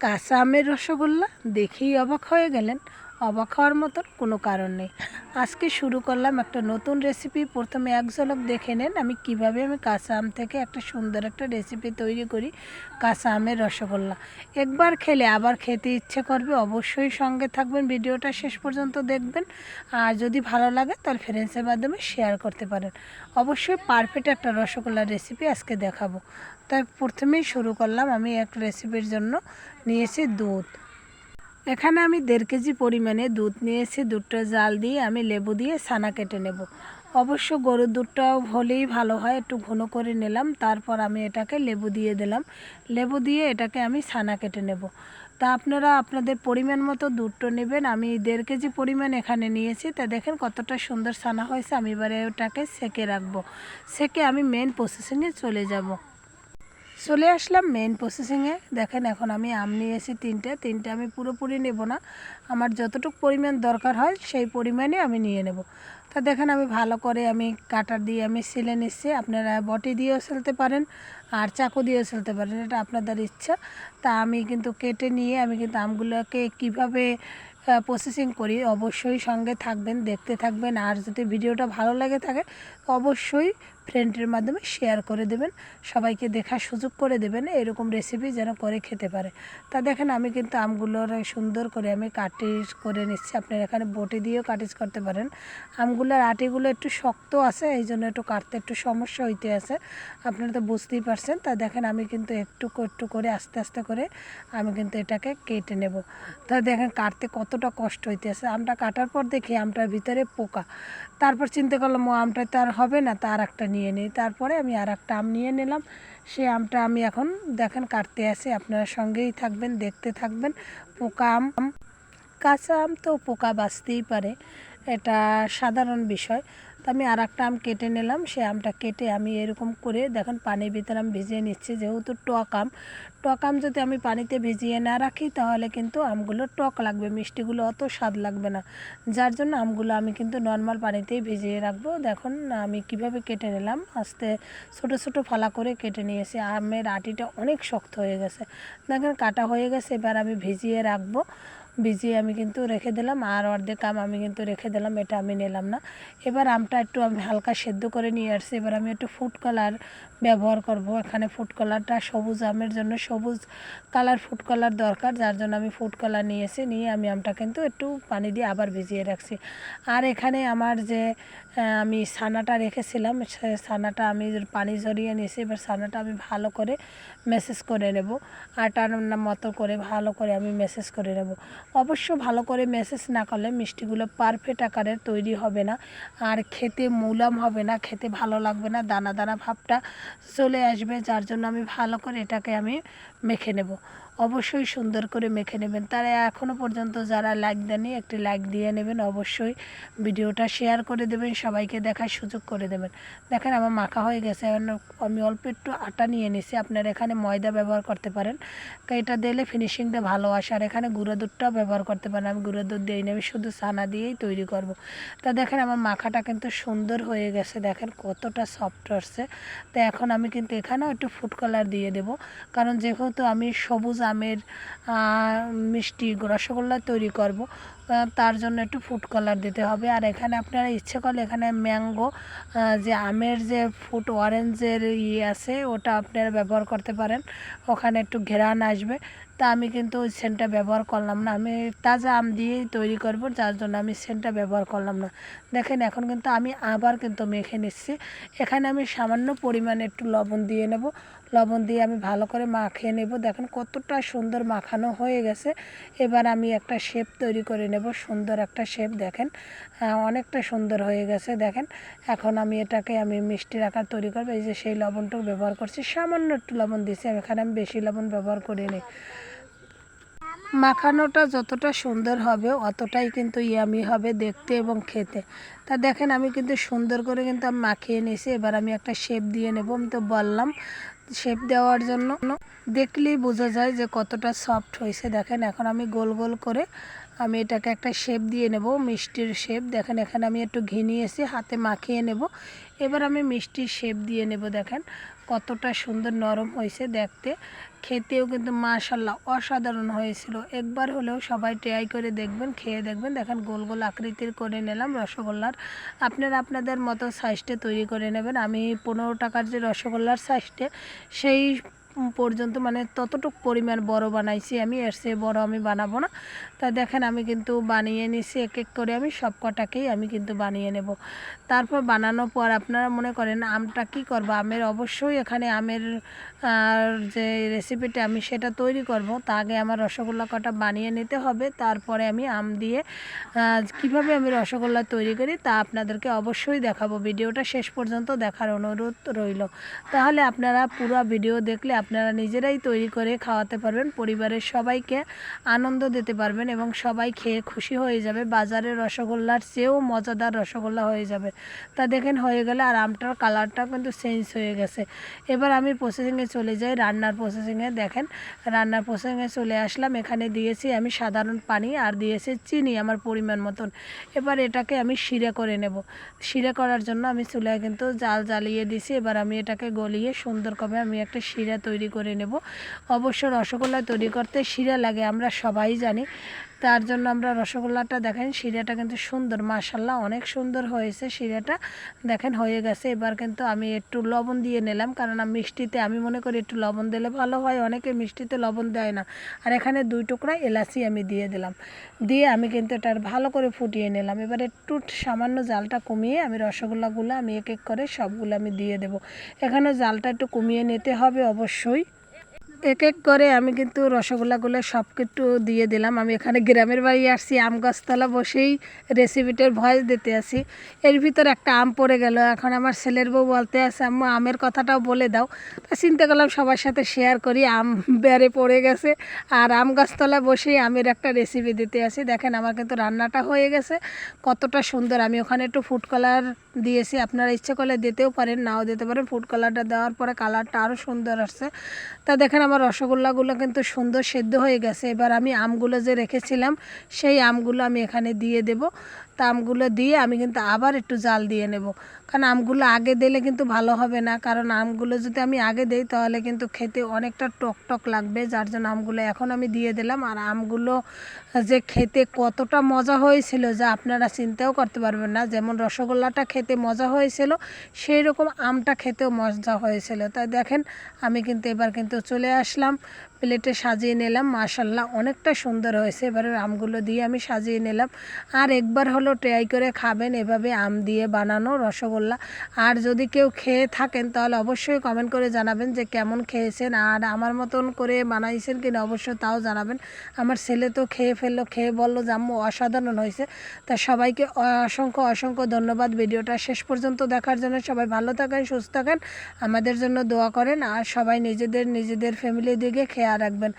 কাঁচা আমের রসগোল্লা দেখেই অবাক হয়ে গেলেন। অবাক হওয়ার মতন কোনো কারণ নেই। আজকে শুরু করলাম একটা নতুন রেসিপি প্রথমে এক ঝলক দেখে নেন আমি কীভাবে আমি কাঁচা আম থেকে একটা সুন্দর একটা রেসিপি তৈরি করি। কাঁচা আমের রসগোল্লা। একবার খেলে আবার খেতে ইচ্ছে করবে। অবশ্যই সঙ্গে থাকবেন। ভিডিওটা শেষ পর্যন্ত দেখবেন। আর যদি ভালো লাগে তাহলে ফ্রেন্ডসের মাধ্যমে শেয়ার করতে পারেন। অবশ্যই পারফেক্ট একটা রসগোল্লার রেসিপি আজকে দেখাবো। তাই প্রথমেই শুরু করলাম আমি এক রেসিপির জন্য। নিয়েছি দুধ। এখানে আমি দেড় কেজি পরিমাণে দুধ নিয়েছি, দুধটা জাল দিয়ে আমি লেবু দিয়ে ছানা কেটে নেব। অবশ্য গরুর দুধটা হলেই ভালো হয়, একটু ঘন করে নিলাম, তারপর আমি এটাকে লেবু দিয়ে দিলাম। লেবু দিয়ে এটাকে আমি ছানা কেটে নেব। তা আপনারা আপনাদের পরিমাণ মতো দুধটা নেবেন, আমি দেড় কেজি পরিমাণ এখানে নিয়েছি। তা দেখেন কতটা সুন্দর ছানা হয়েছে, আমি এবারে ওটাকে সেকে রাখব। সেকে আমি মেন প্রসেসিংয়ে চলে যাব। চলে আসলাম মেন প্রসেসিংয়ে দেখেন এখন আমি আম নিয়েছি তিনটে। তিনটে আমি পুরোপুরি নেব না। আমার যতটুকু পরিমাণ দরকার হয় সেই পরিমাণে আমি নিয়ে নেব। তা দেখেন আমি ভালো করে আমি কাটার দিয়ে আমি সিলে নিচ্ছি। আপনারা বটি দিয়েও সেলতে পারেন আর চাকু দিয়েও সেলতে পারেন। এটা আপনাদের ইচ্ছা। তা আমি কিন্তু কেটে নিয়ে আমি কিন্তু আমগুলোকে কীভাবে প্রসেসিং করি অবশ্যই সঙ্গে থাকবেন, দেখতে থাকবেন। আর যদি ভিডিওটা ভালো লাগে থাকে, অবশ্যই ফ্রেন্ডের মাধ্যমে শেয়ার করে দেবেন। সবাইকে দেখার সুযোগ করে দেবেন, এরকম রেসিপি যেন করে খেতে পারে। তা দেখেন, আমি কিন্তু আমগুলোর সুন্দর করে আমি কাটিস করে নিচ্ছি। আপনারা এখানে বটি দিয়েও কাটিস করতে পারেন। আমগুলোর আটিগুলো একটু শক্ত আছে, এই জন্য একটু কাটতে একটু সমস্যা হইতে আছে। আপনারা তো বুঝতেই পারছেন। তা দেখেন, আমি কিন্তু একটু একটু করে আস্তে আস্তে করে আমি কিন্তু এটাকে কেটে নেব। তা দেখেন, কাটতে কতটা কষ্ট হইতে আছে। আমটা কাটার পর দেখি, আমটার ভিতরে পোকা। তারপর চিন্তা করলাম, ও আমটা তো আর হবে না তার একটা নিয়ে নিই। তারপরে আমি আর একটা আম নিয়ে নিলাম। সে আমটা আমি এখন দেখেন কাটতে আসি আপনারা সঙ্গেই থাকবেন, দেখতে থাকবেন। পোকা আম, কাঁচা আম তো পোকা বাঁচতেই পারে। এটা সাধারণ বিষয়। তো আমি আর একটা আম কেটে নিলাম। সে আমটা কেটে আমি এরকম করে দেখেন পানির ভিতরে আমি ভিজিয়ে নিচ্ছি। যেহেতু টক আম টক আম যদি আমি পানিতে ভিজিয়ে না রাখি তাহলে কিন্তু আমগুলো টক লাগবে, মিষ্টিগুলো অত স্বাদ লাগবে না। যার জন্য আমগুলো আমি কিন্তু নর্মাল পানিতেই ভিজিয়ে রাখব। দেখুন আমি কীভাবে কেটে নিলাম। আস্তে ছোট ছোট ফালা করে কেটে নিয়েছি। আমের আটিটা অনেক শক্ত হয়ে গেছে। দেখেন কাটা হয়ে গেছে, এবার আমি ভিজিয়ে রাখব। ভিজিয়ে আমি কিন্তু রেখে দিলাম, আর অর্ধেক আম আমি কিন্তু রেখে দিলাম, এটা আমি নিলাম না। এবার আমটা একটু আমি হালকা সেদ্ধ করে নিয়ে আসছি। এবার আমি একটু ফুড কালার ব্যবহার করব। এখানে ফুড কালারটা সবুজ আমের জন্য সবুজ কালার ফুড কালার দরকার, যার জন্য আমি ফুড কালার নিয়েছি। নিয়ে আমি আমটা কিন্তু একটু পানি দিয়ে আবার ভিজিয়ে রাখছি। আর এখানে আমার যে আমি ছানাটা রেখেছিলাম, সে ছানাটা আমি পানি ঝরিয়ে নিয়েছি। এবার ছানাটা আমি ভালো করে মেসেজ করে নেব। আটার মতো করে ভালো করে আমি মেসেজ করে নেব। অবশ্য ভালো করে মেসেজ না করলে মিষ্টিগুলো পারফেক্ট আকারে তৈরি হবে না। আর খেতে মৌলাম হবে না, খেতে ভালো লাগবে না, দানা দানা ভাবটা চলে আসবে, যার জন্য আমি ভালো করে এটাকে আমি মেখে নেব। অবশ্যই সুন্দর করে মেখে নেবেন। তারা এখনও পর্যন্ত যারা লাইক দেননি একটি লাইক দিয়ে নেবেন। অবশ্যই ভিডিওটা শেয়ার করে দেবেন, সবাইকে দেখার সুযোগ করে দেবেন। দেখেন আমার মাখা হয়ে গেছে আমি অল্প একটু আটা নিয়ে নিছি। আপনারা এখানে ময়দা ব্যবহার করতে পারেন। এটা দিলে ফিনিশিংটা ভালো আসে। আর এখানে গুঁড়ো দুধটাও ব্যবহার করতে পারেন। আমি গুঁড়ো দুধ দিই না আমি শুধু ছানা দিয়েই তৈরি করব। তা দেখেন আমার মাখাটা কিন্তু সুন্দর হয়ে গেছে। দেখেন কতটা সফট আসছে। তো এখন আমি কিন্তু এখানেও একটু ফুড কালার দিয়ে দেব। কারণ যেহেতু আমি সবুজ আমের মিষ্টি রসগোল্লা তৈরি করব। তার জন্য একটু ফুড কালার দিতে হবে। আর এখানে আপনারা ইচ্ছে করলে এখানে ম্যাঙ্গো যে আমের যে ফুড অরেঞ্জের ইয়ে আছে, ওটা আপনারা ব্যবহার করতে পারেন। ওখানে একটু ঘেরান আসবে। তা আমি কিন্তু ওই সেন্টটা ব্যবহার করলাম না। আমি তাজা আম দিয়েই তৈরি করব, যার জন্য আমি সেন্টটা ব্যবহার করলাম না। দেখেন, এখন কিন্তু আমি আবার কিন্তু মেখে নিচ্ছি। এখানে আমি সামান্য পরিমাণে একটু লবণ দিয়ে নেব। লবণ দিয়ে আমি ভালো করে মাখিয়ে নেব। দেখেন কতটা সুন্দর মাখানো হয়ে গেছে। এবার আমি একটা শেপ তৈরি করে নেব। সুন্দর একটা শেপ, দেখেন। অনেকটা সুন্দর হয়ে গেছে, দেখেন। এখন আমি এটাকে আমি মিষ্টির আকার তৈরি করব। এই যে সেই লবণটুকু ব্যবহার করছি। সামান্য একটু লবণ দিয়েছি। এখানে আমি বেশি লবণ ব্যবহার করিনি। মাখানোটা যতটা সুন্দর হবে, অতটাই কিন্তু ইয়ামি হবে দেখতে এবং খেতে। তা দেখেন, আমি কিন্তু সুন্দর করে কিন্তু আমি মাখিয়ে নিয়েছি। এবার আমি একটা শেপ দিয়ে নেব। আমি তো বললাম শেপ দেওয়ার জন্য। দেখলেই বোঝা যায় যে কতটা সফট হয়েছে। দেখেন, এখন আমি গোল গোল করে আমি এটাকে একটা শেপ দিয়ে নেব, মিষ্টির শেপ দেখেন, এখানে আমি একটু ঘি নিয়েছি, হাতে মাখিয়ে নেব। এবার আমি মিষ্টির শেপ দিয়ে নেব, দেখেন। কতটা সুন্দর নরম হয়েছে দেখতে। খেতেও কিন্তু মাশাল্লাহ অসাধারণ হয়েছিল। একবার হলেও সবাই ট্রাই করে দেখবেন, খেয়ে দেখবেন। দেখেন, গোল গোল আকৃতির করে নিলাম রসগোল্লার। আপনারা আপনাদের মতো সাইজটা তৈরি করে নেবেন। আমি পনেরো টাকার যে রসগোল্লার সাইজটা সেই পর্যন্ত মানে ততটুক পরিমাণ বড় বানাইছি আমি, এর চেয়ে বড় আমি বানাবো না। তা দেখেন, আমি কিন্তু বানিয়ে নিছি এক এক করে আমি সব কটাকেই আমি কিন্তু বানিয়ে নেব। তারপর বানানোর পর আপনারা মনে করেন, আমটা কি করব? আমের অবশ্যই এখানে আমের যে রেসিপিটা আমি সেটা তৈরি করব। তা আগে আমার রসগোল্লা কটা বানিয়ে নিতে হবে। তারপরে আমি আম দিয়ে কীভাবে আমি রসগোল্লা তৈরি করি তা আপনাদেরকে অবশ্যই দেখাবো। ভিডিওটা শেষ পর্যন্ত দেখার অনুরোধ রইল। তাহলে আপনারা পুরো ভিডিও দেখলে আপনারা নিজেরাই তৈরি করে খাওয়াতে পারবেন, পরিবারের সবাইকে আনন্দ দিতে পারবেন এবং সবাই খেয়ে খুশি হয়ে যাবে। বাজারের রসগোল্লার চেয়েও মজাদার রসগোল্লা হয়ে যাবে। তা দেখেন হয়ে গেলে আর আমটার কালারটা কিন্তু চেঞ্জ হয়ে গেছে। এবার আমি প্রসেসিংয়ে চলে যাই, রান্নার প্রসেসিংয়ে দেখেন, রান্নার প্রসেসিংয়ে চলে আসলাম। এখানে দিয়েছি আমি সাধারণ পানি আর দিয়েছি চিনি আমার পরিমাণ মতন। এবার এটাকে আমি শিরে করে নেব। শিরে করার জন্য আমি চুলায় কিন্তু জাল জ্বালিয়ে দিছি। এবার আমি এটাকে গলিয়ে সুন্দর সুন্দরভাবে আমি একটা শিরা তৈরি করে নেব। অবশ্য রসগোল্লা তৈরি করতে শিরা লাগে আমরা সবাই জানি। তার জন্য আমরা রসগোল্লাটা দেখেন শিরাটা কিন্তু সুন্দর মাশাল্লাহ অনেক সুন্দর হয়েছে শিরাটা দেখেন হয়ে গেছে, এবার কিন্তু আমি একটু লবণ দিয়ে নিলাম কারণ মিষ্টিতে আমি মনে করি একটু লবণ দিলে ভালো হয়, অনেকে মিষ্টিতে লবণ দেয় না। আর এখানে দুই টুকরা এলাচি আমি দিয়ে দিলাম। দিয়ে আমি কিন্তু এটা ভালো করে ফুটিয়ে নিলাম। এবার একটু সামান্য জালটা কমিয়ে আমি রসগোল্লাগুলো আমি এক এক করে সবগুলো আমি দিয়ে দেব। এখানে জালটা একটু কমিয়ে নিতে হবে অবশ্যই। এক এক করে আমি কিন্তু রসগোল্লাগুলো সব কিছু দিয়ে দিলাম। আমি এখানে গ্রামের বাড়ি আসছি, আম গাছতলা বসেই রেসিপিটার ভয়েস দিতে আসি এর ভিতর একটা আম পড়ে গেল। এখন আমার ছেলের বউ বলতে আছে, আম্মু, আমের কথাটাও বলে দাও। তা চিন্তা করলাম সবার সাথে শেয়ার করি, আম বেড়ে পড়ে গেছে আর আম গাছতলা বসেই আমের একটা রেসিপি দিতে আসি দেখেন আমার কিন্তু রান্নাটা হয়ে গেছে, কতটা সুন্দর। আমি ওখানে একটু ফুড কালার দিয়েছি আপনারা ইচ্ছে করলে দিতেও পারেন, নাও দিতে পারেন। ফুড কালারটা দেওয়ার পরে কালারটা আরও সুন্দর আসছে। তা দেখেন আমার রসগোল্লাগুলো কিন্তু সুন্দর সেদ্ধ হয়ে গেছে। এবার আমি আমগুলো যে রেখেছিলাম, সেই আমগুলো আমি এখানে দিয়ে দেব। তা আমগুলো দিয়ে আমি কিন্তু আবার একটু জাল দিয়ে নেব। কারণ আমগুলো আগে দিলে কিন্তু ভালো হবে না। কারণ আমগুলো যদি আমি আগে দিই তাহলে কিন্তু খেতে অনেকটা টক টক লাগবে। যার জন্য আমগুলো এখন আমি দিয়ে দিলাম। আর আমগুলো যে খেতে কতটা মজা হয়েছিল যা আপনারা চিন্তাও করতে পারবেন না। যেমন রসগোল্লাটা খেতে মজা হয়েছিল সেই রকম আমটা খেতেও মজা হয়েছিল। তাই দেখেন, আমি কিন্তু এবার কিন্তু চলে আসলাম। প্লেটে সাজিয়ে নিলাম, মাশাল্লাহ অনেকটা সুন্দর হয়েছে। এবারে আমগুলো দিয়ে আমি সাজিয়ে নিলাম। আর একবার হলো ট্রাই করে খাবেন, এভাবে আম দিয়ে বানানো রসগোল্লা। আর যদি কেউ খেয়ে থাকেন, তাহলে অবশ্যই কমেন্ট করে জানাবেন যে কেমন খেয়েছেন। আর আমার মতন করে বানাইছেন কিনা অবশ্যই তাও জানাবেন। আমার ছেলে তো খেয়ে ফেলল, খেয়ে বলল যে, আম্মু, অসাধারণ হয়েছে। তা সবাইকে অসংখ্য অসংখ্য ধন্যবাদ। ভিডিওটা শেষ পর্যন্ত দেখার জন্য সবাই ভালো থাকেন, সুস্থ থাকেন। আমাদের জন্য দোয়া করেন। আর সবাই নিজেদের নিজেদের ফ্যামিলির দিকে খেয়াল রাখবেন।